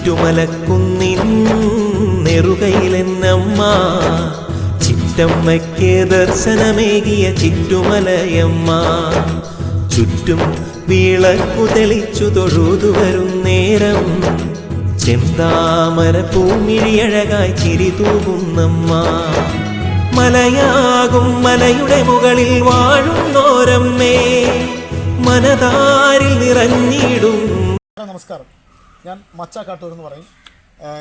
ചിറ്റുമലക്കുന്നിൻ നെറുകയിലെന്നമ്മ ചിറ്റമ്മയ്ക്ക് ദർശനമേകിയ ചിറ്റുമലയമ്മ. ചുറ്റും വിളക്കു തെളിച്ചു തൊഴുതു വരും നേരം ചെന്താമര പൂമിഴിയഴകായി ചിരി തൂകുന്നമ്മ. മലയാകും മലയുടെ മുകളിൽ വാഴുന്നോരമ്മേ മനതാരിൽ നിറഞ്ഞിടും. നമസ്കാരം. ഞാൻ മച്ച കാട്ടൂർ എന്ന് പറയും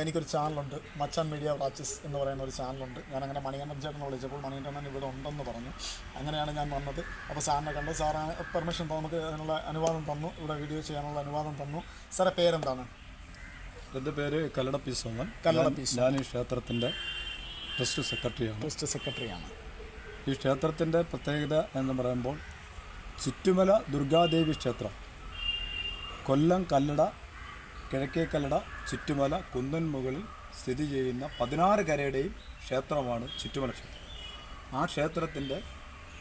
എനിക്കൊരു ചാനലുണ്ട്. മച്ചാൻ മീഡിയ വാച്ചസ് എന്ന് പറയുന്ന ഒരു ചാനലുണ്ട്. ഞാൻ അങ്ങനെ മണികണ്ഠൻ ചേട്ടൻ വിളിച്ചപ്പോൾ മണികണ്ഠൻ ഇവിടെ ഉണ്ടെന്ന് പറഞ്ഞു. അങ്ങനെയാണ് ഞാൻ വന്നത്. അപ്പോൾ സാറിനെ കണ്ടു. സാറാണ് പെർമിഷൻ നമുക്ക് അതിനുള്ള അനുവാദം തന്നു. ഇവിടെ വീഡിയോ ചെയ്യാനുള്ള അനുവാദം തന്നു. സാറെ പേരെന്താണ്? എന്റെ പേര് കല്ലട പി സോമൻ കല്ലട പി ഞാൻ ഈ ക്ഷേത്രത്തിന്റെ ട്രസ്റ്റ് സെക്രട്ടറിയാണ്. ട്രസ്റ്റ് സെക്രട്ടറിയാണ്. ഈ ക്ഷേത്രത്തിന്റെ പ്രത്യേകത എന്ന് പറയുമ്പോൾ ചുറ്റുമല ദുർഗാദേവി ക്ഷേത്രം കൊല്ലം കല്ലട കിഴക്കേ കല്ലട ചുറ്റുമല കുന്നൻ മുകളിൽ സ്ഥിതി ചെയ്യുന്ന പതിനാറ് കരയുടെയും ക്ഷേത്രമാണ് ചുറ്റുമല ക്ഷേത്രം. ആ ക്ഷേത്രത്തിന്റെ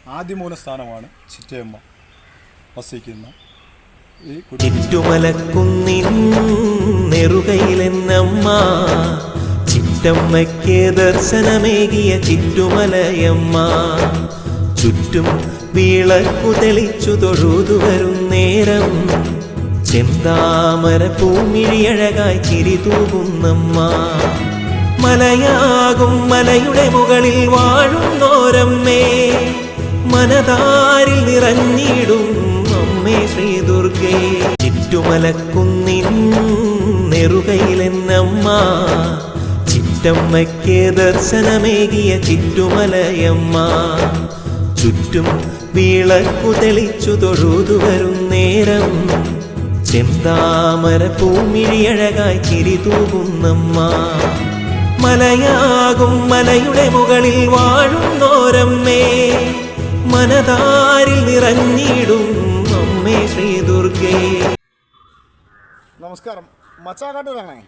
ആദ്യമൂല സ്ഥാനമാണ് ചിറ്റയമ്മ വസിക്കുന്ന ഈ ചുറ്റുമല ചുറ്റുമലക്കുന്നിൻ നെറുകയിലെന്നമ്മ ചിറ്റമ്മയ്ക്ക് ദർശനമേകിയ ചിറ്റുമലയമ്മ. ചുറ്റും വിളക്കു തെളിച്ചു തൊഴുതു വരും നേരം ചെന്താമര പൂമിഴിയഴകായി ചിരി തൂകുന്നമ്മ. മലയാകും മലയുടെ മുകളിൽ വാഴുന്നോരമ്മേ. മനതാരിൽ നിറഞ്ഞിടും അമ്മേ ശ്രീ ദുർഗേ ചുറ്റുമലക്കുന്നിൻ നെറുകയിലെന്നമ്മ. ചിറ്റമ്മയ്ക്ക് ദർശനമേകിയ ചിറ്റുമലയമ്മ. ചുറ്റും വിളക്കു തെളിച്ചു തൊഴുതു വരും നേരം ചെന്താമര പൂമിഴിയഴകായി ചിരി തൂകുന്നമ്മ. മലയാകും മലയുടെ മുകളിൽ വാഴുന്നോരമ്മേ. മനതാരിൽ നിറഞ്ഞിടും അമ്മേ ശ്രീ ദുർഗേ നമസ്കാരം. മച്ചാക്കാട്ടൂരാണേ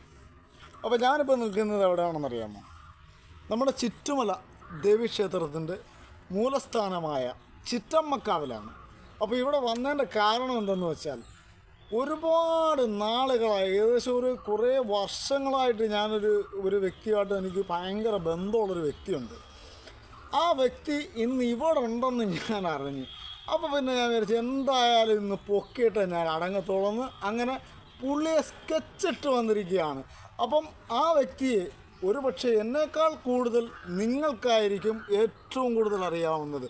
അപ്പോൾ ഞാനിപ്പോൾ നിൽക്കുന്നത് എവിടെയാണെന്നറിയാമോ? നമ്മുടെ ചുറ്റുമല ദേവീക്ഷേത്രത്തിന്റെ മൂലസ്ഥാനമായ ചിറ്റമ്മക്കാവിലാണ്. അപ്പോൾ ഇവിടെ വന്നതിന്റെ കാരണം എന്തെന്ന് വെച്ചാൽ ഒരുപാട് നാളുകളായി. ഏകദേശം ഒരു കുറേ വർഷങ്ങളായിട്ട് ഞാനൊരു ഒരു വ്യക്തിയായിട്ട് എനിക്ക് ഭയങ്കര ബന്ധമുള്ളൊരു വ്യക്തിയുണ്ട്. ആ വ്യക്തി ഇന്ന് ഇവിടെ ഉണ്ടെന്ന് ഞാൻ അറിഞ്ഞു. അപ്പോൾ പിന്നെ ഞാൻ വിചാരിച്ചു എന്തായാലും ഇന്ന് പൊക്കിയിട്ട് ഞാൻ അടങ്ങത്തോളന്ന് അങ്ങനെ പുള്ളിയെ സ്കെച്ചിട്ട് വന്നിരിക്കുകയാണ്. അപ്പം ആ വ്യക്തിയെ ഒരുപക്ഷെ എന്നേക്കാൾ കൂടുതൽ നിങ്ങൾക്കായിരിക്കും ഏറ്റവും കൂടുതൽ അറിയാവുന്നത്.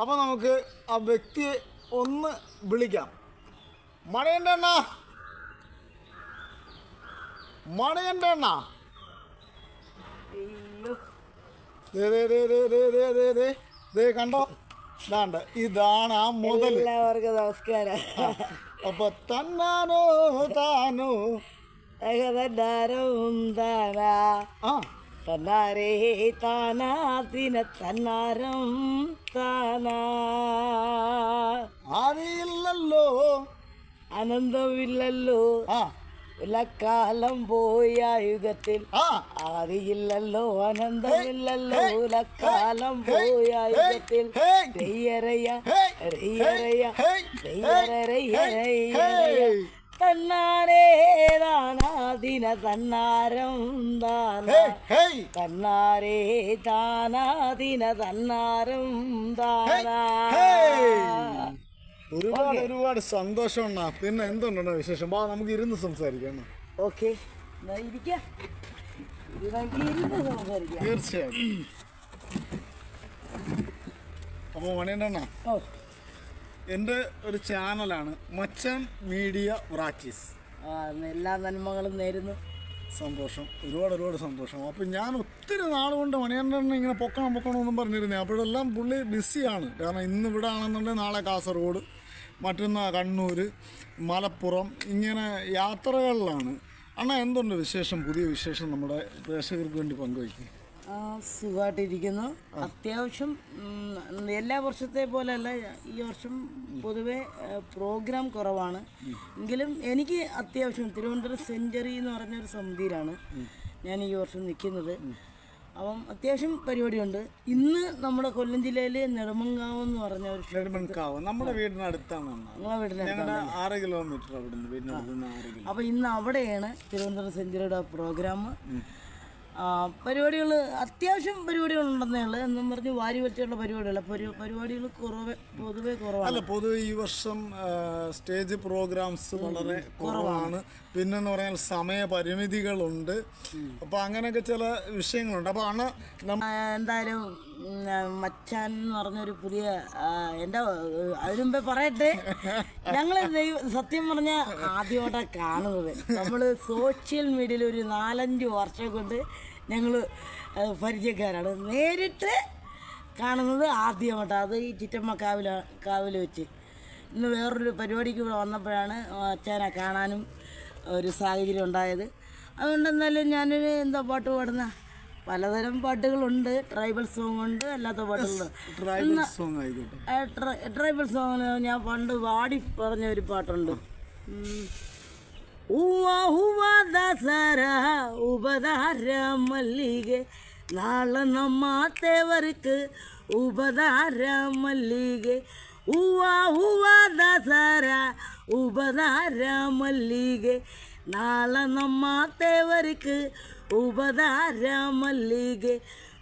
അപ്പോൾ നമുക്ക് ആ വ്യക്തിയെ ഒന്ന് വിളിക്കാം. മണിയന്റെ എണ്ണ മണിയന്റെ എണ്ണ കണ്ടോ? ഇതാണ്ട്. ഇതാണ് ആ മുതൽ എല്ലാവർക്കും നമസ്കാരം. അപ്പൊ തന്നാനോ താനോ. തന്നാരവും താനാ. തന്നാരേ താനാ തിന തന്നാരം താനാ. ആരെയില്ലല്ലോ. അനന്തമില്ലല്ലോ. കാലം പോയ യുഗത്തിൽ. ആദിയില്ലല്ലോ അനന്തമില്ലല്ലോ കാലം പോയ യുഗത്തിൽ. തെയ്യറയ്യ റയ്യറയ്യ റയ്യറയ്യ തന്നാരേതാനാദിന തന്നാരം താന? തന്നാരേ താനാദിന തന്നാരം താന? ഒരുപാട് ഒരുപാട് സന്തോഷം ഉണ്ടാ പിന്നെ എന്തുണ്ടോ വിശേഷം? വാ നമുക്ക് ഇരുന്ന് സംസാരിക്കാം. ഓക്കെ തീർച്ചയായും അപ്പോൾ മണിയണ്ണ എന്റെ എന്റെ ഒരു ചാനലാണ് മച്ചൻ മീഡിയ പ്രാക്ടീസ്. എല്ലാ നന്മകളും നേരുന്നു. സന്തോഷം. ഒരുപാട് ഒരുപാട് സന്തോഷം. അപ്പോൾ ഞാൻ ഒത്തിരി നാൾ കൊണ്ട് മണിയണ്ണനെ ഇങ്ങനെ പൊക്കണം പൊക്കണം എന്നും പറഞ്ഞിരുന്നേ. അപ്പോഴെല്ലാം പുള്ളി ബിസിയാണ് കാരണം ഇന്ന് ഇവിടെ ആണെന്നുണ്ടെങ്കിൽ നാളെ കാസർഗോഡ്. മറ്റന്നാ കണ്ണൂർ മലപ്പുറം ഇങ്ങനെ യാത്രകളിലാണ്. അണ്ണ എന്തുണ്ട് വിശേഷം? പുതിയ വിശേഷം നമ്മുടെ പ്രേക്ഷകർക്ക് വേണ്ടി പങ്കുവയ്ക്കുക സുഖമായിട്ടിരിക്കുന്നു. അത്യാവശ്യം എല്ലാ വർഷത്തെ പോലെയല്ല ഈ വർഷം പൊതുവെ പ്രോഗ്രാം കുറവാണ്. എങ്കിലും എനിക്ക് അത്യാവശ്യം തിരുവനന്തപുരം സെഞ്ചുറി എന്ന് പറഞ്ഞൊരു സമിതിയിലാണ് ഞാൻ ഈ വർഷം നിൽക്കുന്നത്. അപ്പം അത്യാവശ്യം പരിപാടിയുണ്ട്. ഇന്ന് നമ്മുടെ കൊല്ലം ജില്ലയിലെ നെടുമങ്കാവ് എന്ന് പറഞ്ഞ ഒരു നെടുമങ്കാവ് നമ്മുടെ വീടിനടുത്താണ് വന്നത്. വീടിനടുത്താണ് ആറ് കിലോമീറ്റർ അവിടെ നിന്ന് വീടിനടുത്ത് നിന്ന് ആറ് ഇന്ന് അവിടെയാണ് തിരുവനന്തപുരം സെഞ്ചുറിയുടെ പ്രോഗ്രാം പരിപാടികൾ അത്യാവശ്യം പരിപാടികളുണ്ടെന്നേ ഉള്ളൂ. എന്നും പറഞ്ഞ് വാരി വലിച്ചുള്ള പരിപാടികൾ പരിപാടികൾ കുറവ് പൊതുവേ കുറവാണ്. അല്ല പൊതുവെ ഈ വർഷം സ്റ്റേജ് പ്രോഗ്രാംസ് വളരെ കുറവാണ്. പിന്നെന്ന് പറഞ്ഞാൽ സമയപരിമിതികളുണ്ട് അപ്പോൾ അങ്ങനെയൊക്കെ ചില വിഷയങ്ങളുണ്ട്. അപ്പോൾ ആണ് എന്തായാലും മച്ചാൻ എന്ന് പറഞ്ഞൊരു പുതിയ എന്റെ അതിന് മുമ്പേ പറയട്ടെ. ഞങ്ങൾ സത്യം പറഞ്ഞ ആദ്യമായിട്ടാണ് കാണുന്നത്. നമ്മൾ സോഷ്യൽ മീഡിയയിൽ ഒരു നാലഞ്ച് വർഷം കൊണ്ട് ഞങ്ങൾ പരിചയക്കാരാണ്. നേരിട്ട് കാണുന്നത് ആദ്യമായിട്ടാണ് അത് ഈ ചിറ്റമ്മ കാവില കാവിൽ വെച്ച്. ഇന്ന് വേറൊരു പരിപാടിക്ക് ഇവിടെ വന്നപ്പോഴാണ് അച്ഛനെ കാണാനും ഒരു സാഹചര്യം ഉണ്ടായത്. അതുകൊണ്ട് ഞാനൊരു എന്താ പാട്ട് പാടുന്ന പലതരം പാട്ടുകളുണ്ട്. ട്രൈബൽ സോങ് ഉണ്ട് അല്ലാത്ത പാട്ടുകളുണ്ട് ട്രൈബൽ സോങ് ഞാൻ പണ്ട് വാടി പറഞ്ഞ ഒരു പാട്ടുണ്ട്. ദസര നാളെ നമ്മ തേവർക്ക് ഉപധാര മല്ലികെ. ദസര ഉപധാര ಹೂವ ದಾಸರ ಉಬದಾರ ಮಲ್ಲಿಗೆ ನಾಳ ನಮ್ಮ ತೇವರಕ್ಕೆ ಉಬದಾರ ಮಲ್ಲಿಗೆ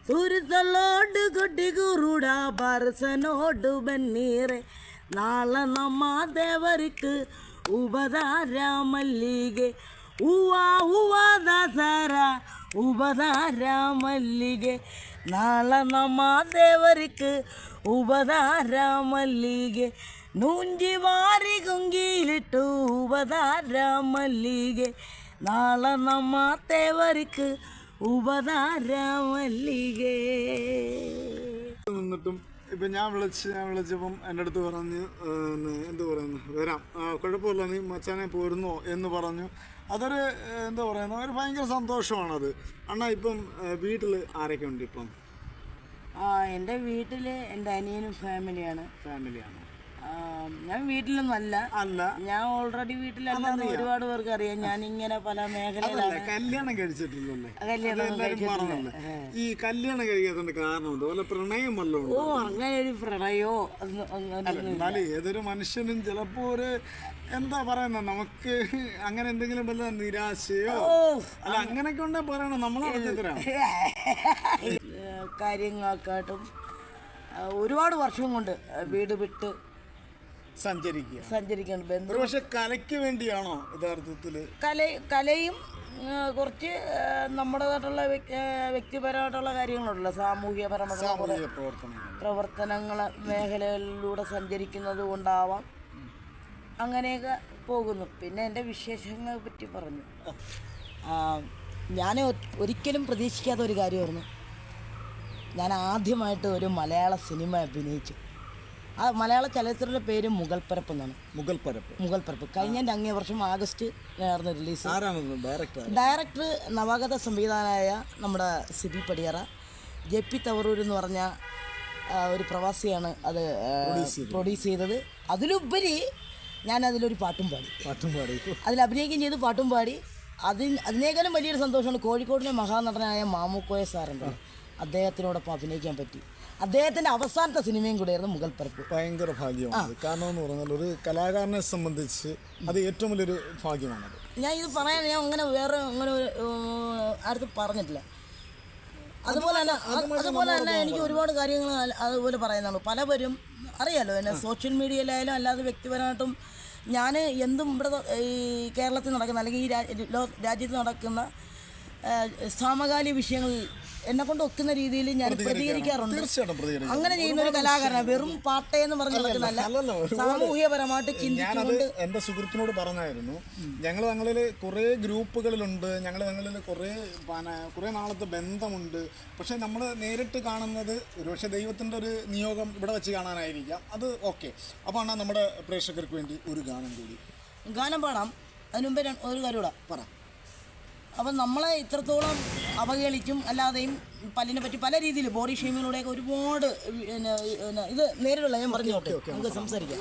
ತುರಿಸಲೋಡು ಗುಡ್ಡಿಗುರುಡ ಬಾರಸನೋಡು ಬನ್ನೀರೆ ನಾಳ ನಮ್ಮ ದೇವರಿಗೆ ಉಬದಾರ ಮಲ್ಲಿಗೆ ಹೂವ ಹೂವ ದಾಸರ ಉಬದಾರ ಮಲ್ಲಿಗೆ ನಾಳ ನಮ್ಮ ದೇವರಿಗೆ ಉಬದಾರ ಮಲ್ಲಿಗೆ നൂഞ്ചി വാരി കൊങ്കിയിലിട്ടു ഉപതാര മല്ലികെ നാളെ നമ്മത്തേവർക്ക് ഉപതാര മല്ലികെ നിന്നിട്ടും ഇപ്പൊ ഞാൻ വിളിച്ച് ഞാൻ വിളിച്ചപ്പം എന്റെ അടുത്ത് പറഞ്ഞ് എന്ത് പറയുന്നു? വരാം. കുഴപ്പമില്ല. നീ മച്ചാനെ പോരുന്നോ എന്ന് പറഞ്ഞു. അതൊരു എന്താ പറയുന്നത് ഒരു ഭയങ്കര സന്തോഷമാണത്. അണ്ണ ഇപ്പം വീട്ടിൽ ആരൊക്കെ ഉണ്ട് ഇപ്പം? ആ എന്റെ വീട്ടിൽ എന്റെ അനിയനും ഫാമിലിയാണ്. ഫാമിലിയാണ്. ഞാൻ വീട്ടിലൊന്നല്ല അല്ല. ഞാൻ ഓൾറെഡി വീട്ടിലല്ലെന്ന് ഒരുപാട് പേർക്ക് അറിയാം. ഞാൻ ഇങ്ങനെ പല മേഖലയിലാണ്. കല്യാണം കഴിച്ചിട്ടില്ലല്ലേ? കല്യാണം ഈ കല്യാണം കഴിക്കാത്തതിന്റെ കാരണം വല്ല പ്രണയം വല്ലതും ഓ അങ്ങനെ ഒരു പ്രണയോ എന്നാലും ഏതൊരു മനുഷ്യനും ചിലപ്പോ ഒരു എന്താ പറയുന്നത് നമുക്ക് അങ്ങനെ എന്തെങ്കിലും വല്ല നിരാശയോ? അല്ല അങ്ങനെയൊക്കെ ഉണ്ടെങ്കിൽ പറയണം. നമ്മളറിഞ്ഞത്തരാം കാര്യങ്ങളൊക്കെ കാര്യങ്ങൾക്കായിട്ടും ഒരുപാട് വർഷം കൊണ്ട് വീട് വിട്ട് സഞ്ചരിക്കുക. ബന്ധു ഒരു പക്ഷെ കലയ്ക്ക് വേണ്ടിയാണോ യഥാർത്ഥത്തിൽ? കല കലയും കുറച്ച് നമ്മുടേതായിട്ടുള്ള വ്യക്തിപരമായിട്ടുള്ള കാര്യങ്ങളുണ്ടല്ലോ. സാമൂഹ്യപരമായിട്ടുള്ള പ്രവർത്തനങ്ങൾ. മേഖലകളിലൂടെ സഞ്ചരിക്കുന്നത് കൊണ്ടാവാം അങ്ങനെയൊക്കെ പോകുന്നു. പിന്നെ എന്റെ വിശേഷങ്ങളെ പറ്റി പറഞ്ഞു. ഞാൻ ഒരിക്കലും പ്രതീക്ഷിക്കാത്ത ഒരു കാര്യമായിരുന്നു. ഞാൻ ആദ്യമായിട്ട് ഒരു മലയാള സിനിമ അഭിനയിച്ചു. ആ മലയാള ചലച്ചിത്രത്തിന്റെ പേര് മുഗൾപ്പരപ്പ് എന്നാണ്. മുഗൾ പരപ്പ് മുഗൾപ്പരപ്പ് കഴിഞ്ഞ അങ്ങേ വർഷം ആഗസ്റ്റ് ആയിരുന്നു റിലീസ്. ആരാണ് ഡയറക്ടർ ഡയറക്ടർ നവാഗത സംവിധാനായ നമ്മുടെ സിബി പടിയറ. ജെ പി തവറൂർ എന്ന് പറഞ്ഞ ഒരു പ്രവാസിയാണ് അത് പ്രൊഡ്യൂസ് ചെയ്തത്. അതിലുപരി ഞാൻ അതിലൊരു പാട്ടും പാടി. പാട്ടും പാടി. അതിൽ അഭിനയിക്കുകയും ചെയ്തു പാട്ടും പാടി. അതിന് അതിനേക്കാളും വലിയൊരു സന്തോഷമാണ് കോഴിക്കോടിന്റെ മഹാനടനായ മാമുക്കോയ സാറുണ്ട് അദ്ദേഹത്തിനോടൊപ്പം അഭിനയിക്കാൻ പറ്റി. അദ്ദേഹത്തിന്റെ അവസാനത്തെ സിനിമയും കൂടെയായിരുന്നു മുഗൾപ്പരപ്പ് ഭയങ്കര ഭാഗ്യമാണ് കാരണം എന്ന് പറഞ്ഞാൽ ഒരു കലാകാരനെ സംബന്ധിച്ച് അത് ഏറ്റവും വലിയൊരു ഭാഗ്യമാണത്. ഞാൻ ഇത് പറയാൻ ഞാൻ അങ്ങനെ വേറെ അങ്ങനെ ഒരു, ആർക്കും പറഞ്ഞിട്ടില്ല. അതുപോലെ തന്നെ അതുപോലെ തന്നെ എനിക്ക് ഒരുപാട് കാര്യങ്ങൾ അതുപോലെ പറയുന്നുള്ളൂ. പലവരും അറിയാലോ എന്നെ സോഷ്യൽ മീഡിയയിലായാലും അല്ലാതെ വ്യക്തിപരമായിട്ടും ഞാൻ എന്തും ഇവിടെ ഈ കേരളത്തിൽ നടക്കുന്ന അല്ലെങ്കിൽ ഈ രാജ്യത്ത് നടക്കുന്ന സമകാലിക വിഷയങ്ങളിൽ എന്നെ കൊണ്ട് ഒക്കുന്ന രീതിയിൽ ഞാൻ പ്രതികരിക്കാറുണ്ട്. അങ്ങനെ ചെയ്യുന്ന ഒരു കലാകാരനാണ്. വെറും പാട്ടേ എന്ന് പറഞ്ഞ് ചിന്തിക്കുന്നത് എന്റെ ചിന്തിച്ചുകൊണ്ട് സുഹൃത്തിനോട് പറഞ്ഞായിരുന്നു. ഞങ്ങൾ ഞങ്ങളിൽ കുറേ ഗ്രൂപ്പുകളിലുണ്ട്. ഞങ്ങൾ ഞങ്ങളിൽ കുറേ കുറെ നാളത്തെ ബന്ധമുണ്ട്. പക്ഷെ നമ്മൾ നേരിട്ട് കാണുന്നത് ഒരുപക്ഷെ ദൈവത്തിന്റെ ഒരു നിയോഗം ഇവിടെ വെച്ച് കാണാനായിരിക്കാം. അത് ഓക്കെ. അപ്പോൾ ആണ് നമ്മുടെ പ്രേക്ഷകർക്ക് വേണ്ടി ഒരു ഗാനം കൂടി. ഗാനം പാടാം. അതിന് മുമ്പേ ഒരു കാര്യം കൂടെ. പറ. അപ്പം നമ്മളെ ഇത്രത്തോളം അവഹേളിക്കും അല്ലാതെയും പല്ലിനെ പറ്റി പല രീതിയിൽ ബോഡി ഷെയ്മിലൂടെയൊക്കെ ഒരുപാട് ഇത് നേരിടുള്ള ഞാൻ പറഞ്ഞോട്ടെ? നമുക്ക് സംസാരിക്കാം.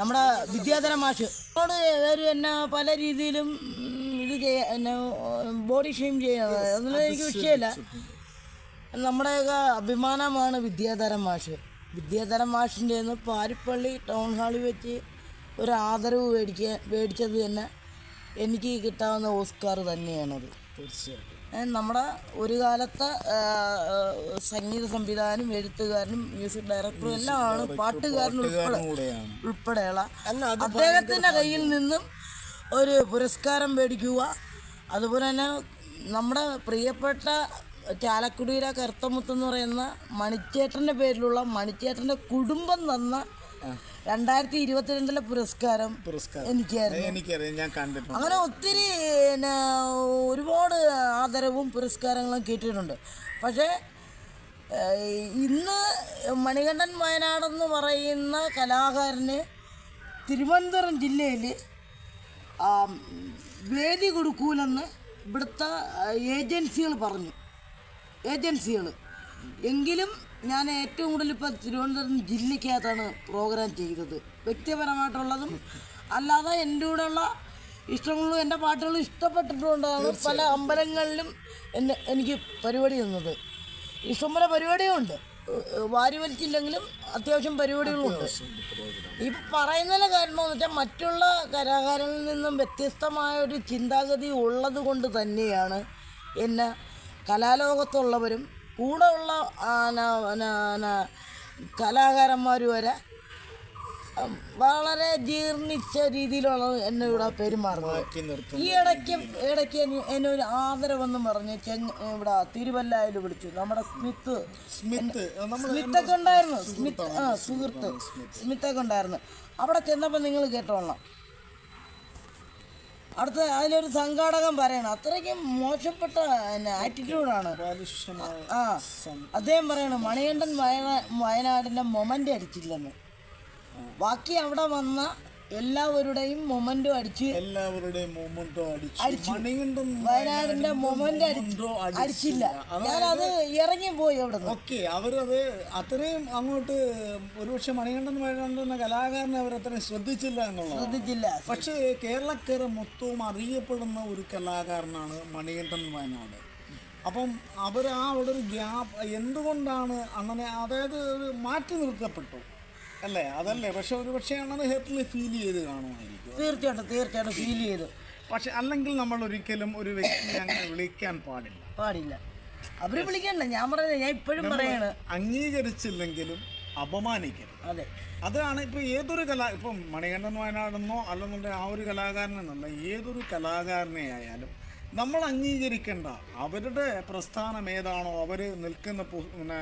നമ്മുടെ വിദ്യാധര മാഷ്. ഒരുപാട് പേര് എന്നെ പല രീതിയിലും ഇത് ചെയ്യാ എന്നെ ബോഡി ഷെയിം ചെയ്യുന്നത്. അതൊന്നും എനിക്ക് വിഷയമല്ല. നമ്മുടെയൊക്കെ അഭിമാനമാണ് വിദ്യാധര മാഷ്. വിദ്യാധര മാഷിന്റെ പാരിപ്പള്ളി ടൗൺ ഹാളിൽ വെച്ച് ഒരു ആദരവ് മേടിക്കുക മേടിച്ചത് തന്നെ എനിക്ക് കിട്ടാവുന്ന ഓസ്കാർ തന്നെയാണത്. തീർച്ചയായിട്ടും. നമ്മുടെ ഒരു കാലത്തെ സംഗീത സംവിധാനം എഴുത്തുകാരനും മ്യൂസിക് ഡയറക്ടറും എല്ലാം ആണ് പാട്ടുകാരനും ഉൾപ്പെടെ ഉൾപ്പെടെയുള്ള. അദ്ദേഹത്തിന്റെ കയ്യിൽ നിന്നും ഒരു പുരസ്കാരം മേടിക്കുക. അതുപോലെ തന്നെ നമ്മുടെ പ്രിയപ്പെട്ട ചാലക്കുടിയിലെ കരുത്തമുത്തെന്ന് പറയുന്ന മണിച്ചേട്ടന്റെ പേരിലുള്ള മണിച്ചേട്ടന്റെ കുടുംബം തന്ന രണ്ടായിരത്തി ഇരുപത്തിരണ്ടിലെ പുരസ്കാരം പുരസ്കാരം. എനിക്കായിരുന്നു. എനിക്കറിയാം ഞാൻ കണ്ടിട്ടുണ്ട്. അങ്ങനെ ഒത്തിരി പിന്നെ ഒരുപാട് ആദരവും പുരസ്കാരങ്ങളും കിട്ടിയിട്ടുണ്ട് പക്ഷേ ഇന്ന് മണികണ്ഠൻ വയനാടെന്ന് പറയുന്ന കലാകാരന് തിരുവനന്തപുരം ജില്ലയിൽ വേദി കൊടുക്കൂലെന്ന് ഇവിടുത്തെ ഏജൻസികൾ പറഞ്ഞു. ഏജൻസികൾ എങ്കിലും ഞാൻ ഏറ്റവും കൂടുതൽ ഇപ്പോൾ തിരുവനന്തപുരം ജില്ലയ്ക്കകത്താണ് പ്രോഗ്രാം ചെയ്തത്. വ്യക്തിപരമായിട്ടുള്ളതും അല്ലാതെ എന്റെ കൂടെയുള്ള ഇഷ്ടങ്ങളും എന്റെ പാട്ടുകളും ഇഷ്ടപ്പെട്ടിട്ടുണ്ടാണ് പല അമ്പലങ്ങളിലും എന്നെ എനിക്ക് പരിപാടി തന്നത്. ഇഷ്ടംപോലെ പരിപാടിയുണ്ട് വാരി വലിച്ചില്ലെങ്കിലും അത്യാവശ്യം പരിപാടികളുണ്ട്. ഇപ്പം പറയുന്നതിന് കാരണം എന്ന് വെച്ചാൽ മറ്റുള്ള കലാകാരനിൽ നിന്നും വ്യത്യസ്തമായ ഒരു ചിന്താഗതി ഉള്ളത് കൊണ്ട് തന്നെയാണ് എന്നെ കലാലോകത്തുള്ളവരും കൂടെ ഉള്ള കലാകാരന്മാർ വരെ വളരെ ജീർണിച്ച രീതിയിലുള്ള എന്നെ ഇവിടെ പെരുമാറുന്നത്. ഈ ഇടയ്ക്ക് ഇടയ്ക്ക് എന്നെ- ഒരു ആദരവെന്ന് പറഞ്ഞ് ചെങ്ങ ഇവിടെ തിരുവല്ലായിൽ വിളിച്ചു. നമ്മുടെ സ്മിത്ത്. സ്മിത്ത്. സ്മിത്തൊക്കെ ഉണ്ടായിരുന്നു. സ്മിത്ത് ആ സുഹൃത്ത്. സ്മിത്തൊക്കെ ഉണ്ടായിരുന്നു. അവിടെ ചെന്നപ്പോൾ നിങ്ങൾ കേട്ടോളാം അടുത്ത അതിലൊരു സംഘാടകം പറയണം. അത്രയ്ക്കും മോശപ്പെട്ട ആറ്റിറ്റ്യൂഡാണ് ആ അദ്ദേഹം പറയണം മണികണ്ഠൻ വയനാ വയനാടിന്റെ മൊമന്റ് അടിച്ചില്ലെന്ന്. ബാക്കി അവിടെ വന്ന എല്ലാവരുടെയും മൊമെന്റോ അടിച്ച് എല്ലാവരുടെയും മൂമെന്റോ അടിച്ചു. മണികണ്ഠൻ മൊമന്റ് അടിച്ചു അടിച്ചില്ല. ഞാനത് ഇറങ്ങി പോയി അവിടെ ഓക്കെ അവരത് അത്രയും അങ്ങോട്ട് ഒരുപക്ഷെ മണികണ്ഠൻ വയനാട് എന്ന കലാകാരനെ അവർ അത്രയും ശ്രദ്ധിച്ചില്ല എന്നുള്ളത് ശ്രദ്ധിച്ചില്ല. പക്ഷേ കേരളക്കര മൊത്തവും അറിയപ്പെടുന്ന ഒരു കലാകാരനാണ് മണികണ്ഠൻ വയനാട്. അപ്പം അവർ ആ അവിടെ ഒരു ഗ്യാപ്പ് എന്തുകൊണ്ടാണ് അങ്ങനെ അതായത് ഒരു മാറ്റി നിർത്തപ്പെട്ടു? അല്ലേ? അതല്ലേ. പക്ഷെ ഒരു പക്ഷേ അണ്ണന് ഹെർട്ടിൽ ഫീൽ ചെയ്ത് കാണുമായിരിക്കും. തീർച്ചയായിട്ടും തീർച്ചയായിട്ടും ഫീൽ ചെയ്തു. പക്ഷെ അല്ലെങ്കിൽ നമ്മൾ ഒരിക്കലും ഒരു വ്യക്തിയെ അങ്ങനെ വിളിക്കാൻ പാടില്ല. പാടില്ല. അവർ വിളിക്കണ്ട. ഞാൻ പറയുന്നത് ഞാൻ ഇപ്പോഴും പറയാണ്. അംഗീകരിച്ചില്ലെങ്കിലും അപമാനിക്കരുത്. അതെ. അതാണ് ഇപ്പോൾ ഏതൊരു കലാ ഇപ്പം മണികണ്ഠൻ വയനാടെന്നോ അല്ലെന്നുണ്ടെങ്കിൽ ആ ഒരു കലാകാരനെന്നല്ല ഏതൊരു കലാകാരനെ ആയാലും നമ്മൾ അംഗീകരിക്കേണ്ട. അവരുടെ പ്രസ്ഥാനം ഏതാണോ അവർ നിൽക്കുന്ന പിന്നെ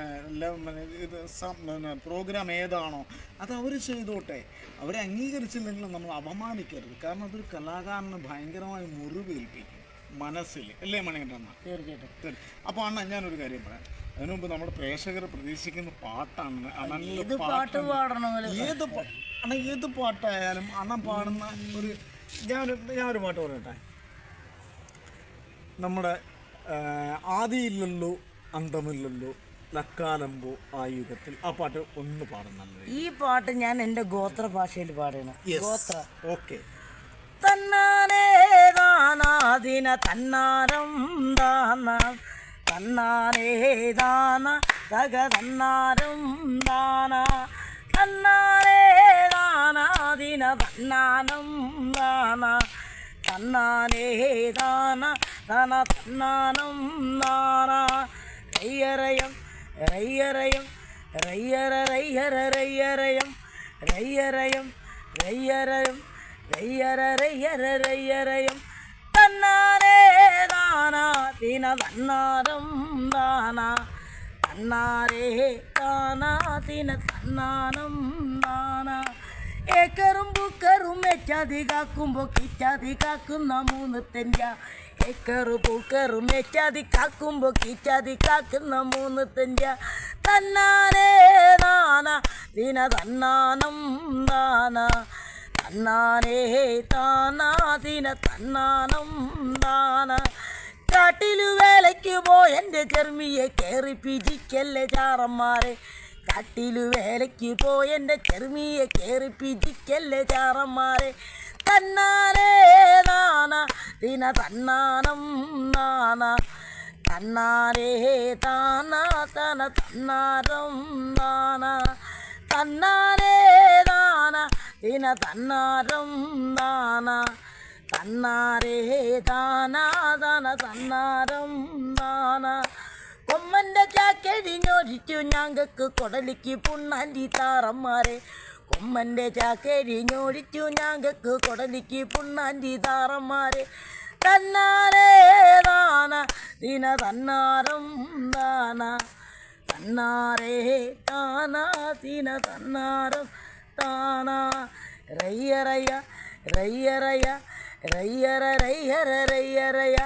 പ്രോഗ്രാം ഏതാണോ അത് അവർ ചെയ്തോട്ടെ. അവരെ അംഗീകരിച്ചില്ലെങ്കിലും നമ്മൾ അപമാനിക്കരുത്. കാരണം അതൊരു കലാകാരന് ഭയങ്കരമായി മുറിവേൽപ്പിക്കും മനസ്സിൽ. അല്ലേ മണികണ്ഠണ്ണ തീർച്ചയായിട്ടും. അപ്പോൾ അണ്ണ ഞാനൊരു കാര്യം പറയാം. അതിനു മുമ്പ് നമ്മുടെ പ്രേക്ഷകർ പ്രതീക്ഷിക്കുന്ന പാട്ടാണ്. അണ്ണനിൽ പാട്ട് ഏത് അണ്ണ ഏത് പാട്ടായാലും അണ്ണൻ പാടുന്ന ഒരു ഞാനൊരു ഞാനൊരു പാട്ട് പറയട്ടെ. നമ്മുടെ ആദിയില്ലല്ലോ അന്തമില്ലല്ലോ ലക്കാലമ്പോ ആ യുഗത്തിൽ. ആ പാട്ട് ഒന്ന് പാടുന്നത് ഈ പാട്ട് ഞാൻ എന്റെ ഗോത്ര ഭാഷയിൽ പാടണം ഗോത്ര. ഓക്കെ തന്നാനേതാനാദിന തന്നാരം ദാന തന്നാനേ ദാന തക തന്നാരം ദാന തന്നാനേതാനാദിന തന്നാനം ദാന തന്നാനേ ദാന തന തന്നാനം ദാന റയ്യറയം റയ്യറയം റയ്യറ റയ്യറ റയ്യറയം റയ്യറയം റയ്യറയം റയ്യറ റയ്യറ റയ്യറയം തന്നാരേ ദാന ദിന തന്നാരം ദാന തന്നാരേ ദാന ദിന തന്നാനം ദാന ഏക്കറും പൂക്കറും മെച്ചാതി കാക്കുമ്പോ കിച്ചാതി കാക്കുന്ന മൂന്ന് തെഞ്ച ഏക്കറും പൂക്കറും മെച്ചാതി കാക്കുമ്പോ കിച്ചാതി കാക്കുന്ന മൂന്ന് തെഞ്ച തന്നാനേ നാന ദിന തന്നാനം നാന തന്നാനേ താനാതിന തന്നാനം നാന കാട്ടിലു വേലയ്ക്ക് പോയെന്റെ ചെർമിയെ കയറി പിജിക്കല്ലേ ചാറന്മാരെ. കാട്ടിലു വേലയ്ക്ക് പോയെന്റെ ചെറുമിയെ കയറി പിജിക്കല്ലേ ചാറന്മാരെ. തന്നാനേ നാന ദിന തന്നാനം നാന. തന്നാരേ താന തന തന്നാരം താന തന്നാരേ നാന ദിന തന്നാരം താന തന്നാരേ താന തന തന്നാരം താന കൊമ്മന്റെ ചാക്കരിഞ്ഞൊരിച്ചു ഞങ്ങൾക്ക് കൊടലിക്ക് പുണ്ണാന്റി താറന്മാരെ. കൊമ്മന്റെ ചാക്കരിഞ്ഞൊരിച്ചു ഞങ്ങൾക്ക് കൊടലിക്ക് പുണ്ണാന്റി താറന്മാരെ. തന്നാരേ ദാന ദിന തന്നാരം താന. തന്നാരേ താന ദിന തന്നാരം താന. റയ്യറയ്യ റയ്യറയ്യ റയ്യറ റയ്യറ റയ്യറയ്യ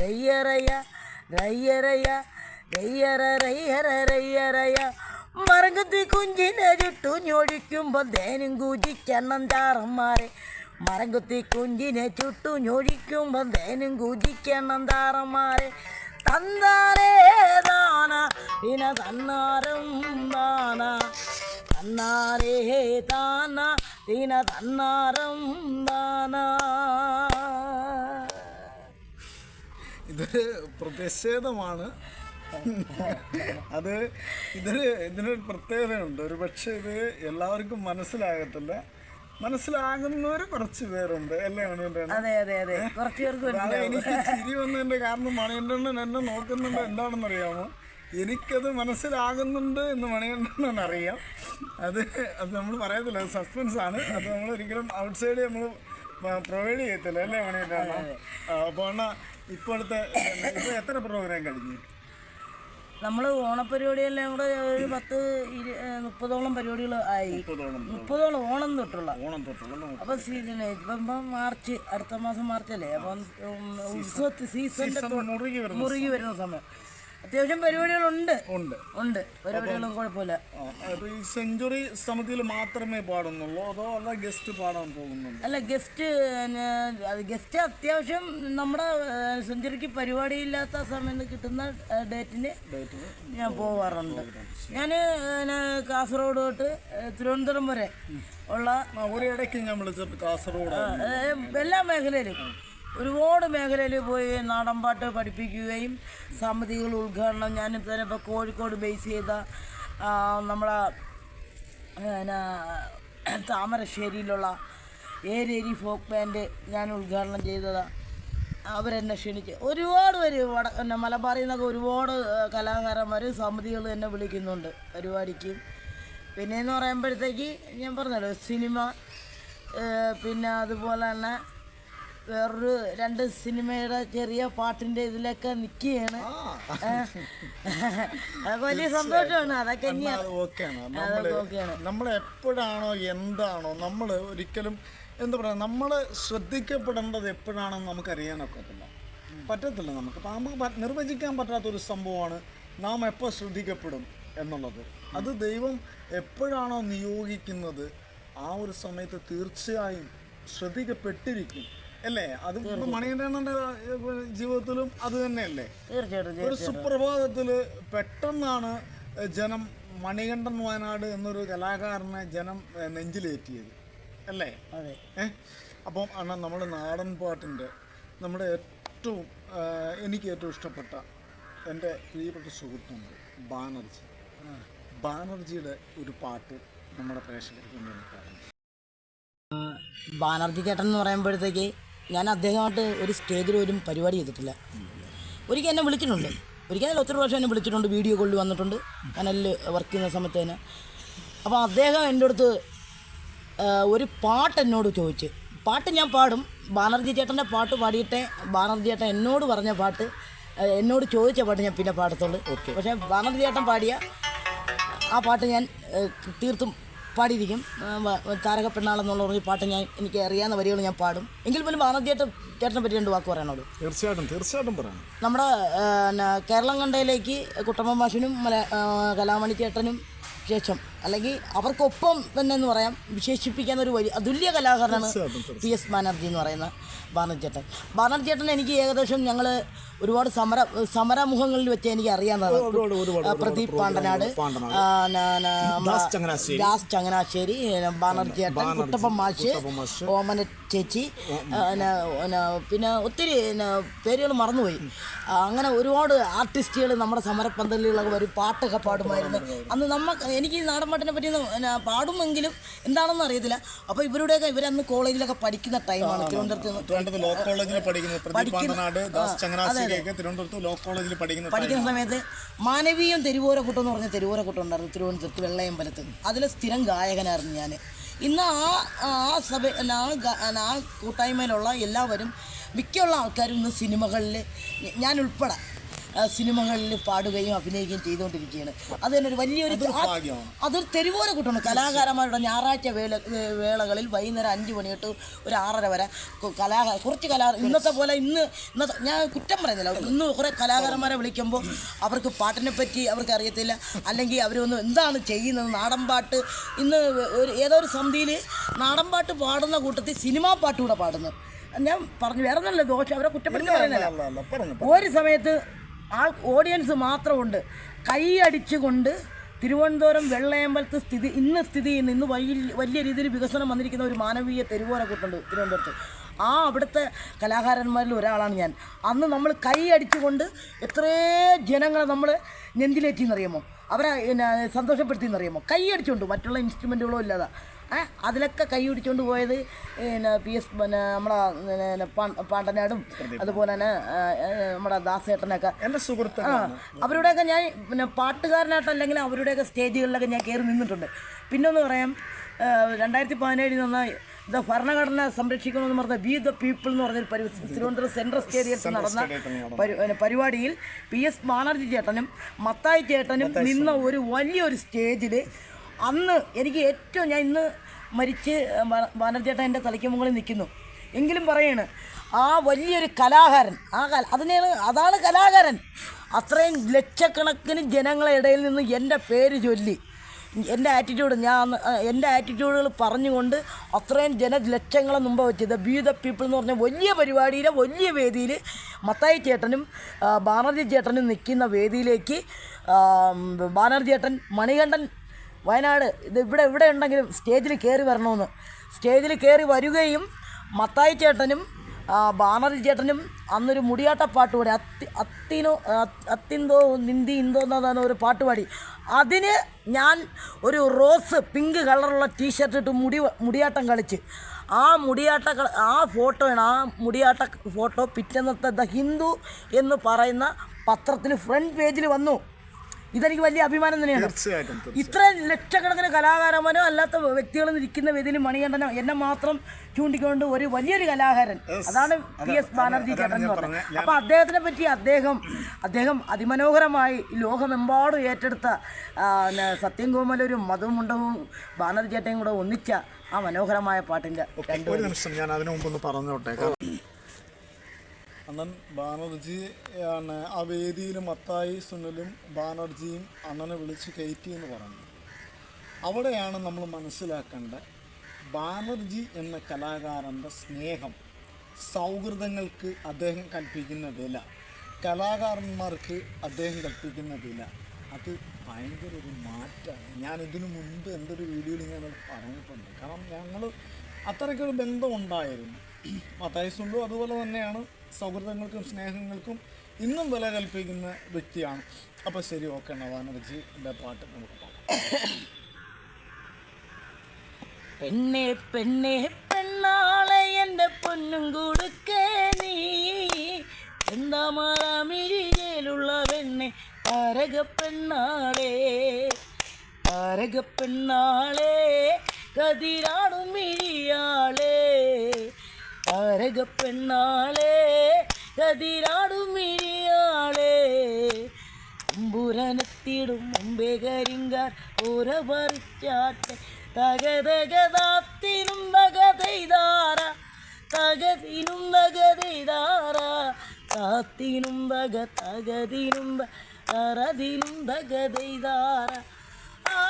റയ്യറയ്യ റയ്യറയ്യ റയ്യറ കുഞ്ചിനെ ചുട്ടു ഞൊഴിക്കുമ്പോൾ തേനും കൂജിക്കണം താറന്മാരെ മരങ്കുത്തി കുഞ്ചിനെ ചുട്ടു ഞൊഴിക്കുമ്പോൾ തേനും കൂജിക്കണം താറന്മാരെ തന്നാരേ ഇന തന്നാരും ദാന തന്നാരേ താന ദിന തന്നാരം താന. ഇതൊരു പ്രതിഷേധമാണ്. അത് ഇതിന് ഇതിനൊരു പ്രത്യേകതയുണ്ട്. ഒരു പക്ഷേ ഇത് എല്ലാവർക്കും മനസ്സിലാകത്തില്ല. മനസ്സിലാകുന്നവര് കുറച്ച് പേരുണ്ട്. അല്ലേ മണിയന്റെ എനിക്ക് ചിരി വന്നതിന്റെ കാരണം മണിയണ്ണൻ എന്നെ നോക്കുന്നുണ്ട്. എന്താണെന്നറിയാമോ? എനിക്കത് മനസ്സിലാകുന്നുണ്ട് എന്ന് മണിയണ്ണൻ അറിയാം. അത് അത് നമ്മൾ പറയത്തില്ല. അത് സസ്പെൻസ് ആണ്. അത് നമ്മൾ ഒരിക്കലും ഔട്ട്സൈഡ് നമ്മൾ പ്രൊവൈഡ് ചെയ്യത്തില്ല. അല്ലേ മണിയണ്ണ അപ്പോൾ ഇപ്പോഴത്തെ ഇപ്പോൾ എത്ര പ്രോഗ്രാം കഴിഞ്ഞു? നമ്മൾ ഓണപ്പരിപാടിയെല്ലാം കൂടെ ഒരു പത്ത് ഇരു മുപ്പതോളം പരിപാടികൾ ആയി. മുപ്പതോളം ഓണം തൊട്ടുള്ള. ഓണം തൊട്ടുള്ള അപ്പൊ സീസൺ ഇപ്പം മാർച്ച് അടുത്ത മാസം മാർച്ച് അല്ലേ അപ്പം ഉത്സവത്തിൽ സീസൺ മുറുകി വരുന്ന സമയം. അത്യാവശ്യം പരിപാടികളുണ്ട്. ഉണ്ട്. ഉണ്ട്. പരിപാടികളും കുഴപ്പമില്ല. അപ്പോൾ ഈ സെഞ്ചുറി സമിതിയിൽ മാത്രമേ പാടുന്നുള്ളൂ അതോ അല്ല ഗസ്റ്റ് പാടാൻ പോകുന്നു അല്ല ഗസ്റ്റ് ഗസ്റ്റ് അത്യാവശ്യം നമ്മുടെ സെഞ്ചുറിക്ക് പരിപാടിയില്ലാത്ത സമയത്ത് കിട്ടുന്ന ഡേറ്റിന് ഞാൻ പോവാറുണ്ട്. ഞാൻ കാസർഗോഡ് തൊട്ട് തിരുവനന്തപുരം വരെ ഉള്ള ഒരിടയ്ക്ക് ഞാൻ വിളിച്ചപ്പോൾ കാസർഗോഡ് എല്ലാ മേഖലയിലും. ഒരുപാട് മേഖലയിൽ പോയി നാടൻപാട്ട് പഠിപ്പിക്കുകയും സമിതികൾ ഉദ്ഘാടനം ഞാൻ തന്നെ ഇപ്പോൾ കോഴിക്കോട് ബേസ് ചെയ്ത നമ്മളെ പിന്നെ താമരശ്ശേരിയിലുള്ള ഏരേരി ഫോക്ക് ബാൻഡ് ഞാൻ ഉദ്ഘാടനം ചെയ്തതാണ് അവരെന്നെ ക്ഷണിച്ച് ഒരുപാട് പേര് വട പിന്നെ മലബാറിൽ നിന്നൊക്കെ ഒരുപാട് കലാകാരന്മാർ സമിതികൾ എന്നെ വിളിക്കുന്നുണ്ട് പരിപാടിക്ക്. പിന്നെയെന്ന് പറയുമ്പോഴത്തേക്ക് ഞാൻ പറഞ്ഞല്ലോ സിനിമ പിന്നെ അതുപോലെ തന്നെ വേറൊരു രണ്ട് സിനിമയുടെ ചെറിയ പാട്ടിന്റെ ഇതിലൊക്കെ നിൽക്കുകയാണ് വലിയ സന്തോഷമാണ്. അതൊക്കെ ഓക്കെയാണ്. നമ്മൾ എപ്പോഴാണോ എന്താണോ നമ്മൾ ഒരിക്കലും എന്താ പറയുക നമ്മൾ ശ്രദ്ധിക്കപ്പെടേണ്ടത് എപ്പോഴാണെന്ന് നമുക്ക് അറിയാനൊക്കത്തില്ല പറ്റത്തില്ല നമുക്ക്. അപ്പം നമുക്ക് നിർവചിക്കാൻ നിർവചിക്കാൻ പറ്റാത്തൊരു സംഭവമാണ് നാം എപ്പോൾ ശ്രദ്ധിക്കപ്പെടും എന്നുള്ളത്. അത് ദൈവം എപ്പോഴാണോ നിയോഗിക്കുന്നത് ആ ഒരു സമയത്ത് തീർച്ചയായും ശ്രദ്ധിക്കപ്പെട്ടിരിക്കും. അല്ലേ? അത് ഇപ്പം മണികണ്ഠന്റെ ജീവിതത്തിലും അത് തന്നെയല്ലേ? തീർച്ചയായിട്ടും ഒരു സുപ്രഭാതത്തിൽ പെട്ടെന്നാണ് ജനം മണികണ്ഠൻ വയനാട് എന്നൊരു കലാകാരനെ ജനം നെഞ്ചിലേറ്റിയത്. അല്ലേ? അപ്പം അണ്ണ നമ്മുടെ നാടൻ പാട്ടിന്റെ നമ്മുടെ ഏറ്റവും എനിക്ക് ഏറ്റവും ഇഷ്ടപ്പെട്ട എന്റെ പ്രിയപ്പെട്ട സുഹൃത്തുണ്ട് ബാനർജി. ബാനർജിയുടെ ഒരു പാട്ട് നമ്മുടെ പ്രേക്ഷകർക്ക് വേണ്ടി ബാനർജി ചേട്ടൻ എന്ന് പറയുമ്പോഴത്തേക്ക് ഞാൻ അദ്ദേഹമായിട്ട് ഒരു സ്റ്റേജിൽ ഒരു പരിപാടി ചെയ്തിട്ടില്ല. ഒരിക്കൽ എന്നെ വിളിച്ചിട്ടുണ്ട്. ഒരിക്കൽ ഒത്തിരി പ്രാവശ്യം എന്നെ വിളിച്ചിട്ടുണ്ട് വീഡിയോ കോളിൽ വന്നിട്ടുണ്ട്. കനലിൽ വർക്ക് ചെയ്യുന്ന സമയത്ത് തന്നെ. അപ്പോൾ അദ്ദേഹം എന്റെ അടുത്ത് ഒരു പാട്ട് എന്നോട് ചോദിച്ച്. പാട്ട് ഞാൻ പാടും. ബാനർജി ചേട്ടന്റെ പാട്ട് പാടിയിട്ടേ ബാനർജി ചേട്ടൻ എന്നോട് പറഞ്ഞ പാട്ട് എന്നോട് ചോദിച്ച പാട്ട് ഞാൻ പിന്നെ പാടത്തുള്ളൂ. പക്ഷേ ബാനർജി ചേട്ടൻ പാടിയ ആ പാട്ട് ഞാൻ തീർത്തും പാടിയിരിക്കും. താരക പെണ്ണാളെന്നുള്ള പറഞ്ഞ പാട്ട് ഞാൻ എനിക്ക് അറിയാവുന്ന വരികൾ ഞാൻ പാടും. എങ്കിൽ പോലും ഭാരതീയേട്ടൻ ചേട്ടനെ പറ്റി രണ്ട് വാക്ക് പറയാനുള്ളൂ. തീർച്ചയായിട്ടും തീർച്ചയായിട്ടും പറയാം. നമ്മുടെ കേരളം കണ്ടയിലേക്ക് കുട്ടമ്മ മാഷിനും മല കലാമണി ചേട്ടനും ശേഷം അല്ലെങ്കിൽ അവർക്കൊപ്പം തന്നെ എന്ന് പറയാം. വിശേഷിപ്പിക്കാൻ ഒരു വലിയ അതുല്യ കലാകാരനാണ് പി എസ് ബാനർജി എന്ന് പറയുന്ന ബാനർജേട്ടൻ ബാനർജേട്ടൻ എനിക്ക് ഏകദേശം ഞങ്ങൾ ഒരുപാട് സമര സമരമുഖങ്ങളിൽ വെച്ച് എനിക്ക് അറിയാവുന്നതാണ്. പ്രദീപ് പാണ്ടനാട് ദാസ് ചങ്ങനാശ്ശേരി. ബാനർജേട്ടൻ കുട്ടപ്പൻ മാഷ് ഓമന ചേച്ചി പിന്നെ ഒത്തിരി പേരുകൾ മറന്നുപോയി. അങ്ങനെ ഒരുപാട് ആർട്ടിസ്റ്റുകൾ നമ്മുടെ സമരപ്പന്തലുകളൊക്കെ വരും പാട്ടൊക്കെ പാടുമായിരുന്നു അന്ന് നമ്മ എനിക്ക് നാടൻ പാട്ടിനെ പറ്റി പാടുമെങ്കിലും എന്താണെന്ന് അറിയത്തില്ല. അപ്പോൾ ഇവരുടെയൊക്കെ ഇവരന്ന് കോളേജിലൊക്കെ പഠിക്കുന്ന ടൈമാണ് തിരുവനന്തപുരത്ത് ലോ കോളേജിൽ പഠിക്കുന്നത് ലോ കോളേജിൽ പഠിക്കുന്ന പഠിക്കുന്ന സമയത്ത് മാനവീയം തെരുവോര കുട്ടം എന്ന് പറഞ്ഞ തെരുവോര കുട്ടം ഉണ്ടായിരുന്നു തിരുവനന്തപുരത്ത് വെള്ളയമ്പലത്ത്. അതിലെ സ്ഥിരം ഗായകനായിരുന്നു ഞാൻ ഇന്ന് ആ ആ സഭ ആ കൂട്ടായ്മയിലുള്ള എല്ലാവരും മിക്കുള്ള ആൾക്കാരും ഇന്ന് സിനിമകളിൽ ഞാൻ ഉൾപ്പെടെ സിനിമകളിൽ പാടുകയും അഭിനയിക്കുകയും ചെയ്തുകൊണ്ടിരിക്കുകയാണ്. അത് തന്നെ ഒരു വലിയൊരു. അതൊരു തെരുവോര കൂട്ടണം. കലാകാരന്മാരുടെ ഞായറാഴ്ച വേല വേളകളിൽ വൈകുന്നേരം അഞ്ച് മണി തൊട്ട് ഒരു ആറര വരെ കലാകാര കലാ കുറച്ച് കലാ ഇന്നത്തെ പോലെ ഇന്ന് ഇന്നത്തെ ഞാൻ കുറ്റം പറയുന്നില്ല. ഇന്ന് കുറേ കലാകാരന്മാരെ വിളിക്കുമ്പോൾ അവർക്ക് പാട്ടിനെ പറ്റി അവർക്ക് അറിയത്തില്ല. അല്ലെങ്കിൽ അവരൊന്നും എന്താണ് ചെയ്യുന്നത്? നാടൻ പാട്ട്. ഇന്ന് ഒരു ഏതോ ഒരു സന്ധിയിൽ നാടൻ പാട്ട് പാടുന്ന കൂട്ടത്തിൽ സിനിമാ പാട്ടുകൂടെ പാടുന്നു. ഞാൻ പറഞ്ഞു വേറെ ഒന്നല്ല ദോഷം അവരെ കുറ്റപ്പെടുത്തി പറയുന്നില്ല. ഒരു സമയത്ത് ആൾ ഓഡിയൻസ് മാത്രമുണ്ട്. കൈയടിച്ചുകൊണ്ട് തിരുവനന്തപുരം വെള്ളയമ്പലത്ത് സ്ഥിതി ഇന്ന് സ്ഥിതി ചെയ്യുന്ന ഇന്ന് വലിയ വലിയ രീതിയിൽ വികസനം വന്നിരിക്കുന്ന ഒരു മാനവീയ തെരുവോരക്കുട്ടുണ്ട് തിരുവനന്തപുരത്ത്. ആ അവിടുത്തെ കലാകാരന്മാരിൽ ഒരാളാണ് ഞാൻ. അന്ന് നമ്മൾ കൈ അടിച്ചുകൊണ്ട് എത്രയേ ജനങ്ങളെ നമ്മൾ നെഞ്ചിലേറ്റിന്നറിയാമോ അവരെ പിന്നെ സന്തോഷപ്പെടുത്തിയെന്നറിയാമോ? കൈ അടിച്ചുകൊണ്ട് മറ്റുള്ള ഇൻസ്ട്രുമെന്റുകളോ ഇല്ലാതെ. അതിലൊക്കെ കൈ പിടിച്ചുകൊണ്ട് പോയത് പിന്നെ പി എസ് പിന്നെ നമ്മുടെ പാണ്ടനാടും അതുപോലെ തന്നെ നമ്മുടെ ദാസേട്ടനൊക്കെ. എന്റെ സുഹൃത്ത് ആ അവരുടെയൊക്കെ ഞാൻ പിന്നെ പാട്ടുകാരനായിട്ടല്ലെങ്കിൽ അവരുടെയൊക്കെ സ്റ്റേജുകളിലൊക്കെ ഞാൻ കയറി നിന്നിട്ടുണ്ട്. പിന്നെ ഒന്ന് പറയാം രണ്ടായിരത്തി പതിനേഴിൽ നിന്ന് ഇത് ഭരണഘടന സംരക്ഷിക്കണമെന്ന് പറഞ്ഞ ബി ദ പീപ്പിൾ എന്ന് പറഞ്ഞൊരു പരി തിരുവനന്തപുരം സെൻട്രൽ സ്റ്റേഡിയത്തിൽ നടന്ന പരിപാടിയിൽ പി എസ് ബാനർജി ചേട്ടനും മത്തായി ചേട്ടനും നിന്ന ഒരു വലിയൊരു സ്റ്റേജിൽ അന്ന് എനിക്ക് ഏറ്റവും ഞാൻ ഇന്ന് മരിച്ച് ബാ- ബാനർജി എന്റെ തലയ്ക്ക് മുകളിൽ നിൽക്കുന്നു. എങ്കിലും പറയാണ് ആ വലിയൊരു കലാകാരൻ ആ കല അതിനെയാണ് അതാണ് കലാകാരൻ. അത്രയും ലക്ഷക്കണക്കിന് ജനങ്ങളെ ഇടയിൽ നിന്ന് എന്റെ പേര് ചൊല്ലി. എന്റെ ആറ്റിറ്റ്യൂഡ് ഞാൻ എന്റെ ആറ്റിറ്റ്യൂഡുകൾ പറഞ്ഞുകൊണ്ട് അത്രയും ജന ലക്ഷങ്ങളെ മുമ്പ് വെച്ചത്. ബി ദ പീപ്പിൾ എന്ന് പറഞ്ഞ വലിയ പരിപാടിയിലെ വലിയ വേദിയിൽ മത്തായി ചേട്ടനും ബാനർജി ചേട്ടനും നിൽക്കുന്ന വേദിയിലേക്ക് ബാനർജി ചേട്ടൻ മണികണ്ഠൻ വയനാട് ഇത് ഇവിടെ ഇവിടെ ഉണ്ടെങ്കിലും സ്റ്റേജിൽ കയറി വരണമെന്ന്. സ്റ്റേജിൽ കയറി വരികയും മത്തായി ചേട്ടനും ബാനറി ചേട്ടനും അന്നൊരു മുടിയാട്ട പാട്ട് പാടി. അത്തി അത്തിനോ അത്തിന്തോ നിന്തി ഇന്തോ എന്നതാണ് ഒരു പാട്ട് പാടി. അതിന് ഞാൻ ഒരു റോസ് പിങ്ക് കളറുള്ള ടീഷർട്ട് ഇട്ട് മുടി മുടിയാട്ടം കളിച്ച്. ആ മുടിയാട്ട ആ ഫോട്ടോയാണ് ആ മുടിയാട്ട ഫോട്ടോ പിറ്റന്നത്തെ ദ ഹിന്ദു എന്ന് പറയുന്ന പത്രത്തിന് ഫ്രണ്ട് പേജിൽ വന്നു. ഇതെനിക്ക് വലിയ അഭിമാനം തന്നെയാണ്. തീർച്ചയായിട്ടും ഇത്ര ലക്ഷക്കണക്കിന് കലാകാരന്മാരോ അല്ലാത്ത വ്യക്തികളും ഇരിക്കുന്ന വേദിയിൽ മണികണ്ഠനോ എന്നെ മാത്രം ചൂണ്ടിക്കൊണ്ട് ഒരു വലിയൊരു കലാകാരൻ. അതാണ് പി എസ് ബാനർജി ചേട്ടൻ എന്ന് പറഞ്ഞത്. അപ്പൊ അദ്ദേഹത്തിനെ പറ്റി അദ്ദേഹം അദ്ദേഹം അതിമനോഹരമായി ലോകമെമ്പാടും ഏറ്റെടുത്ത സത്യം കോമലൊരു മധുമുണ്ടവും ബാനർജി ചേട്ടയും കൂടെ ഒന്നിച്ച ആ മനോഹരമായ പാട്ടിന്റെ ഒരു നിമിഷം ഞാൻ അതിനു മുമ്പൊന്ന് പറഞ്ഞോട്ടെ. കാരണം അണ്ണൻ ബാനർജി ആണ് ആ വേദിയിൽ മത്തായി സുനിലും ബാനർജിയും അണ്ണനെ വിളിച്ച് കയറ്റി എന്ന് പറഞ്ഞു. അവിടെയാണ് നമ്മൾ മനസ്സിലാക്കേണ്ട ബാനർജി എന്ന കലാകാരന്റെ സ്നേഹം സൗഹൃദങ്ങൾക്ക് അദ്ദേഹം കൽപ്പിക്കുന്ന വില കലാകാരന്മാർക്ക് അദ്ദേഹം കൽപ്പിക്കുന്ന വില. അത് ഭയങ്കര ഒരു മാറ്റമാണ്. ഞാൻ ഇതിനു മുൻപ് എന്റെ ഒരു വീഡിയോയിൽ ഞാനത് പറഞ്ഞിട്ടുണ്ട്. കാരണം ഞങ്ങൾ അത്രയ്ക്കൊരു ബന്ധമുണ്ടായിരുന്നു മത്തായി സുണ്ടു അതുപോലെ തന്നെയാണ്. സൗഹൃദങ്ങൾക്കും സ്നേഹങ്ങൾക്കും ഇന്നും വില കൽപ്പിക്കുന്ന വ്യക്തിയാണ്. അപ്പോൾ ശരി ഓക്കെ നവാനർജി എന്റെ പാട്ട് നമുക്ക് പാടാം. പെണ്ണെ പെണ്ണെ പെണ്ണാളെ എന്റെ പൊന്നും കൊടുക്കേ നീ. എന്താ മാറാമിഴിയിലുള്ള പെണ്ണെ താരക പെണ്ണാളെ. താരക പെണ്ണാളെ കതിരാടും മിഴിയാളെ. താരക പെണ്ണാളെ കതിരാടും മിഴിയാളെ തമ്പുരാനെത്തിയിടും മുമ്പേ കരിങ്കാർ ഓര പറിച്ചാട്ടെ തകതകതാത്തിനും തകതെയ്താറ തകതിനും തകതെയ്താറ താത്തിനും തക തകതിനും തറതിനും തകതെയ്താറ ആ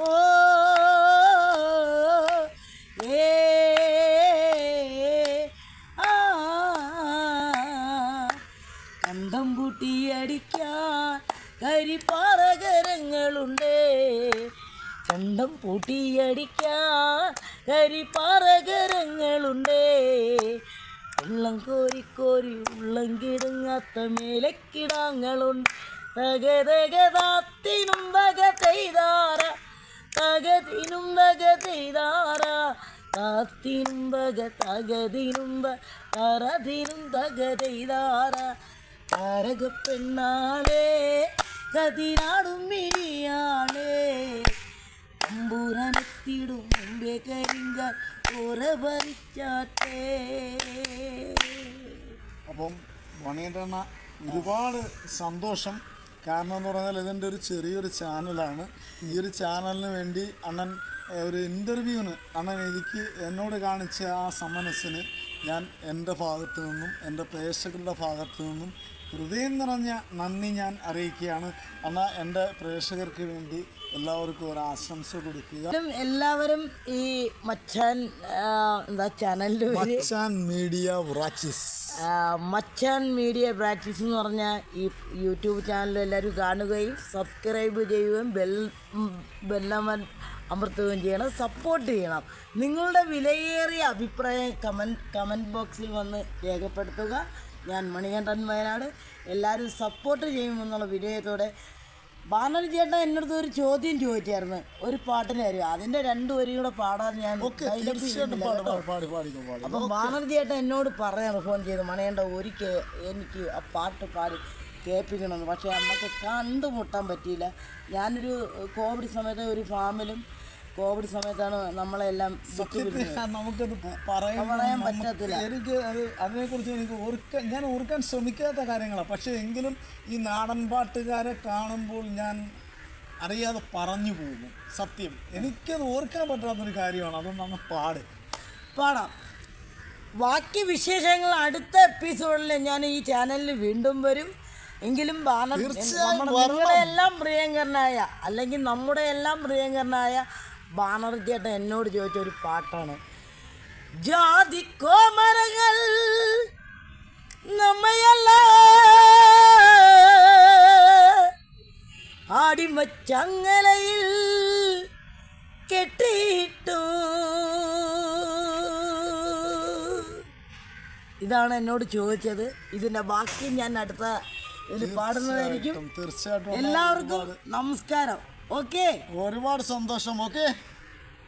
ഓ ആ പൂട്ടിയടിക്കാൻ കരിപ്പാറകരങ്ങളുണ്ട്. കണ്ടം പൂട്ടിയടിക്കാൻ കരിപ്പാറകരങ്ങളുണ്ട്. ഉള്ളം കോരി കോരി ഉള്ളം കിടുങ്ങാത്ത മേലക്കിടാങ്ങളുണ്ട്. തകതകതാത്തിനും വക ചെയ്താറ തകതിനും വക ചെയ്താറ താത്തിനും വക തകതിനും തറതിനും തകതെയ്താറ. തരക പെണ്ണാളേ കതിരാടും മിനിയാളേ തമ്പൂരനെത്തിടും മുമ്പേ കരിങ്ക പറിച്ചാട്ടേ അപ്പം മണിയണ്ണ ഒരുപാട് സന്തോഷം. കാരണം എന്ന് പറഞ്ഞാൽ ഇതിന്റെ ഒരു ചെറിയൊരു ചാനലാണ്. ഈ ഒരു ചാനലിന് വേണ്ടി അണ്ണൻ ഒരു ഇന്റർവ്യൂവിന് അണ്ണൻ എനിക്ക് എന്നോട് കാണിച്ച ആ സമനസ്സിന് ഞാൻ എന്റെ ഭാഗത്തു നിന്നും എന്റെ പ്രേക്ഷകരുടെ ഭാഗത്തു നിന്നും ഹൃദയം നിറഞ്ഞ നന്ദി ഞാൻ അറിയിക്കുകയാണ്. അണ്ണ എന്റെ പ്രേക്ഷകർക്ക് വേണ്ടി എല്ലാവർക്കും ഒരു ആശംസ കൊടുക്കുക. എല്ലാവരും ഈ മച്ചാൻ എന്താ ചാനലിൽ മച്ചാൻ മീഡിയ റാച്ചിസ് ആ, മച്ചാൻ മീഡിയ പ്രാക്ടീസ് എന്ന് പറഞ്ഞ ഈ യൂട്യൂബ് ചാനൽ എല്ലാവരും കാണുകയും സബ്സ്ക്രൈബ് ചെയ്യുകയും ബെൽ ബെല്ലമൻ അമർത്തുകയും ചെയ്യണം. സപ്പോർട്ട് ചെയ്യണം. നിങ്ങളുടെ വിലയേറിയ അഭിപ്രായം കമന്റ് കമന്റ് ബോക്സിൽ വന്ന് രേഖപ്പെടുത്തുക. ഞാൻ മണികണ്ഠൻ വയനാട്. എല്ലാവരും സപ്പോർട്ട് ചെയ്യുമെന്നുള്ള വിജയത്തോടെ ബാനർ ചേട്ടൻ എന്നടുത്ത് ഒരു ചോദ്യം ചോദിച്ചായിരുന്നു. ഒരു പാട്ടിന് കാര്യം അതിന്റെ രണ്ടു വരിയും കൂടെ പാടാൻ ഞാൻ അപ്പൊ ബാനർജി ബാനർ ചേട്ടൻ എന്നോട് പറയാണ് ഫോൺ ചെയ്ത് മണയേണ്ട ഒരിക്കൽ എനിക്ക് ആ പാട്ട് പാടി കേൾപ്പിക്കണമെന്ന്. പക്ഷേ നമുക്ക് കണ്ടുമുട്ടാൻ പറ്റിയില്ല. ഞാനൊരു കോവിഡ് സമയത്ത് ഒരു ഫാമിലും കോവിഡ് സമയത്താണ് നമ്മളെല്ലാം. നമുക്കത് പറയാൻ പറയാൻ പറ്റത്തില്ല. എനിക്ക് അത് അതിനെക്കുറിച്ച് എനിക്ക് ഓർക്കാൻ ഞാൻ ഓർക്കാൻ ശ്രമിക്കാത്ത കാര്യങ്ങളാണ് പക്ഷേ എങ്കിലും ഈ നാടൻ പാട്ടുകാരെ കാണുമ്പോൾ ഞാൻ അറിയാതെ പറഞ്ഞു പോകുന്നു സത്യം. എനിക്കത് ഓർക്കാൻ പറ്റാത്തൊരു കാര്യമാണ്. അതൊന്നും നമ്മൾ പാട്. പാടാം. ബാക്കി വിശേഷങ്ങൾ അടുത്ത എപ്പിസോഡിൽ ഞാൻ ഈ ചാനലിൽ വീണ്ടും വരും. എങ്കിലും തീർച്ചയായും നമ്മുടെ എല്ലാം പ്രിയങ്കരനായ അല്ലെങ്കിൽ നമ്മുടെ എല്ലാം പ്രിയങ്കരനായ ബാനർ ഏട്ടൻ എന്നോട് ചോദിച്ച ഒരു പാട്ടാണ്. ജാതി കോമരങ്ങൾ നമ്മയല്ല. ആടിമച്ചങ്ങലയിൽ കെട്ടിയിട്ടു. ഇതാണ് എന്നോട് ചോദിച്ചത്. ഇതിന്റെ ബാക്കി ഞാൻ അടുത്ത ഇതിൽ പാടുന്നതായിരിക്കും. തീർച്ചയായിട്ടും. എല്ലാവർക്കും നമസ്കാരം. ഓക്കെ ഒരുപാട് സന്തോഷം. ഓക്കെ